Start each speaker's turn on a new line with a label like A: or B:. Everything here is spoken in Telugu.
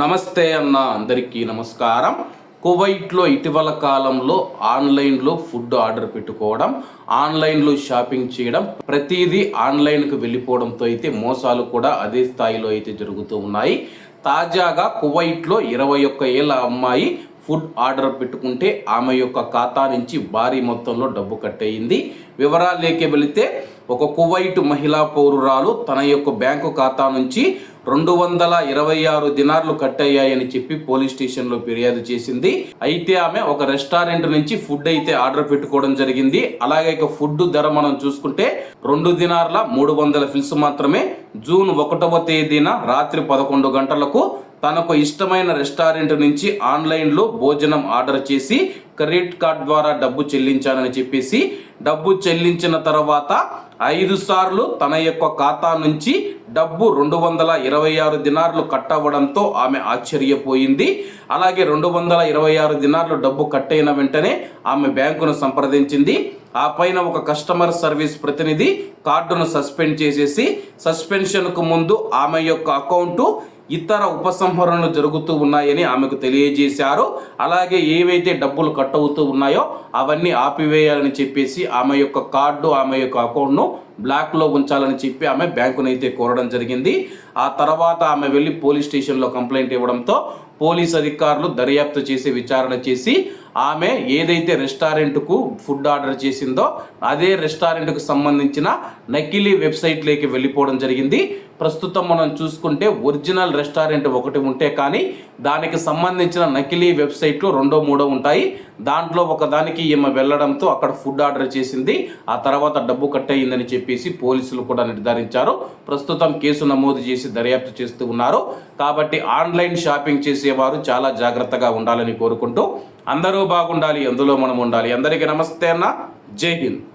A: నమస్తే అన్న అందరికీ నమస్కారం. కువైట్లో ఇటీవల కాలంలో ఆన్లైన్లో ఫుడ్ ఆర్డర్ పెట్టుకోవడం ఆన్లైన్లో షాపింగ్ చేయడం ప్రతిదీ ఆన్లైన్కి వెళ్ళిపోవడంతో అయితే మోసాలు కూడా అదే స్థాయిలో అయితే జరుగుతూ ఉన్నాయి. తాజాగా కువైట్లో ఇరవై ఒక్క ఏళ్ళ అమ్మాయి ఫుడ్ ఆర్డర్ పెట్టుకుంటే ఆమె యొక్క ఖాతా నుంచి భారీ మొత్తంలో డబ్బు కట్టయింది. వివరాలేకే వెళితే ఒక కువైట్ మహిళా పౌరురాలు తన యొక్క బ్యాంకు ఖాతా నుంచి రెండు వందల ఇరవై ఆరు దినార్లు కట్టయ్యాయని చెప్పి పోలీస్ స్టేషన్లో ఫిర్యాదు చేసింది. అయితే ఆమె ఒక రెస్టారెంట్ నుంచి ఫుడ్ అయితే ఆర్డర్ పెట్టుకోవడం జరిగింది. అలాగే ఇక ఫుడ్ ధర మనం చూసుకుంటే రెండు దినార్ల మూడు వందల ఫిల్స్ మాత్రమే. జూన్ ఒకటవ తేదీన రాత్రి పదకొండు గంటలకు తనకు ఇష్టమైన రెస్టారెంట్ నుంచి ఆన్లైన్లో భోజనం ఆర్డర్ చేసి క్రెడిట్ కార్డ్ ద్వారా డబ్బు చెల్లించానని చెప్పేసి డబ్బు చెల్లించిన తర్వాత ఐదు సార్లు తన యొక్క ఖాతా నుంచి డబ్బు రెండు వందల ఇరవై ఆరు దినార్లు కట్ అవ్వడంతో ఆమె ఆశ్చర్యపోయింది. అలాగే రెండు వందల ఇరవై ఆరు దినార్లు డబ్బు కట్ అయిన వెంటనే ఆమె బ్యాంకును సంప్రదించింది. ఆ పైన ఒక కస్టమర్ సర్వీస్ ప్రతినిధి కార్డును సస్పెండ్ చేసేసి సస్పెన్షన్కు ముందు ఆమె యొక్క అకౌంటు ఇతర ఉపసంహరణలు జరుగుతూ ఉన్నాయని ఆమెకు తెలియజేశారు. అలాగే ఏవైతే డబ్బులు కట్ అవుతూ ఉన్నాయో అవన్నీ ఆపివేయాలని చెప్పేసి ఆమె యొక్క కార్డు ఆమె యొక్క అకౌంట్ను బ్లాక్లో ఉంచాలని చెప్పి ఆమె బ్యాంకునైతే కోరడం జరిగింది. ఆ తర్వాత ఆమె వెళ్ళి పోలీస్ స్టేషన్లో కంప్లైంట్ ఇవ్వడంతో పోలీస్ అధికారులు దర్యాప్తు చేసి విచారణ చేసి ఆమె ఏదైతే రెస్టారెంట్కు ఫుడ్ ఆర్డర్ చేసిందో అదే రెస్టారెంట్కు సంబంధించిన నకిలీ వెబ్సైట్లోకి వెళ్ళిపోవడం జరిగింది. ప్రస్తుతం మనం చూసుకుంటే ఒరిజినల్ రెస్టారెంట్ ఒకటి ఉంటే కానీ దానికి సంబంధించిన నకిలీ వెబ్సైట్లు రెండో మూడో ఉంటాయి. దాంట్లో ఒకదానికి ఈమె వెళ్ళడంతో అక్కడ ఫుడ్ ఆర్డర్ చేసింది. ఆ తర్వాత డబ్బు కట్ అయిందని చెప్పేసి పోలీసులు కూడా నిర్ధారించారు. ప్రస్తుతం కేసు నమోదు చేసి దర్యాప్తు చేస్తూ ఉన్నారు. కాబట్టి ఆన్లైన్ షాపింగ్ చేసేవారు చాలా జాగ్రత్తగా ఉండాలని కోరుకుంటూ అందరూ బాగుండాలి అందులో మనం ఉండాలి. అందరికీ నమస్తే అన్న. జై హింద్.